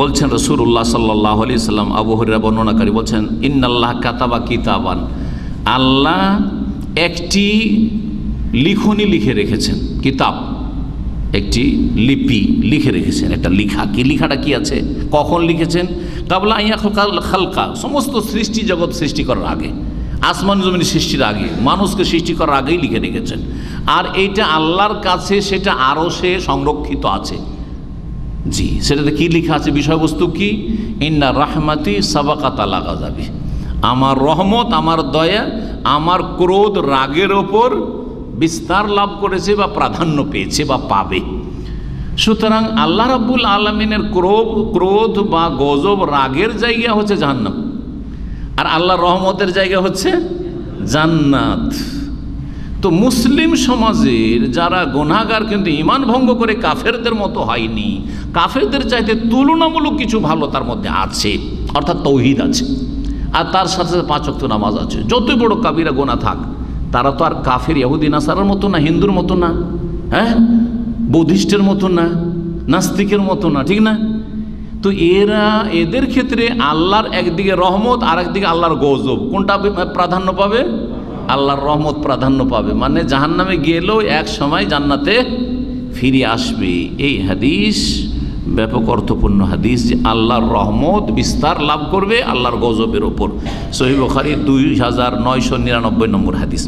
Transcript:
বলছেন রসুল্লাহ সাল্লাহ আলি সাল্লাম, আবু হরিরা বর্ণনাকারী বলছেন, ইন্নাল্লাহ কাতাবা কিতাবান। আল্লাহ একটি লিখনি লিখে রেখেছেন, কিতাব। একটি লিপি লিখে রেখেছেন, একটা লিখা। কি লিখাটা কি আছে? কখন লিখেছেন? কাবলা আইয়া খালকা সমস্ত সৃষ্টি জগৎ সৃষ্টি করার আগে, আসমান জমিন সৃষ্টির আগে, মানুষকে সৃষ্টি করার আগেই লিখে রেখেছেন। আর এইটা আল্লাহর কাছে, সেটা আরও সে সংরক্ষিত আছে। জি, সেটাতে কি লেখা আছে? বিষয়বস্তু কি? ইন্না রাহমাতি সাবাকাতা লাগা যাবে আমার রহমত, আমার দয়া, আমার ক্রোধ রাগের ওপর বিস্তার লাভ করেছে বা প্রাধান্য পেয়েছে বা পাবে। সুতরাং আল্লাহ রাব্বুল আলমিনের ক্রোধ ক্রোধ বা গজব রাগের জায়গা হচ্ছে জাহান্নাম। আর আল্লাহ রহমতের জায়গা হচ্ছে জান্নাত। তো মুসলিম সমাজের যারা গোনাগার কিন্তু ইমান ভঙ্গ করে কাফেরদের মতো হয়নি, কাফেরদের চাইতে তুলনামূলক কিছু ভালো তার মধ্যে আছে, অর্থাৎ তৌহিদ আছে। আর তার সাথে সাথে পাঁচ অক্ত নামাজ আছে। যতই বড় কাবিরা গোনা থাক, তারা তো আর কাফের ইহুদিন আসার মতো না, হিন্দুর মতো না হ্যাঁ? বৌদ্ধিস্টের মতো না, নাস্তিকের মতো না, ঠিক না? তো এরা, এদের ক্ষেত্রে আল্লাহর একদিকে রহমত আর একদিকে আল্লাহর গজব। কোনটা প্রাধান্য পাবে? আল্লাহর রহমত প্রাধান্য পাবে। মানে জাহান নামে গেলেও এক সময় জান্নাতে ফিরে আসবে। এই হাদিস ব্যাপক অর্থপূর্ণ হাদিস যে আল্লাহর রহমত বিস্তার লাভ করবে আল্লাহর গজবের ওপর। সহিবখারি দুই হাজার নয়শো নিরানব্বই নম্বর হাদিস।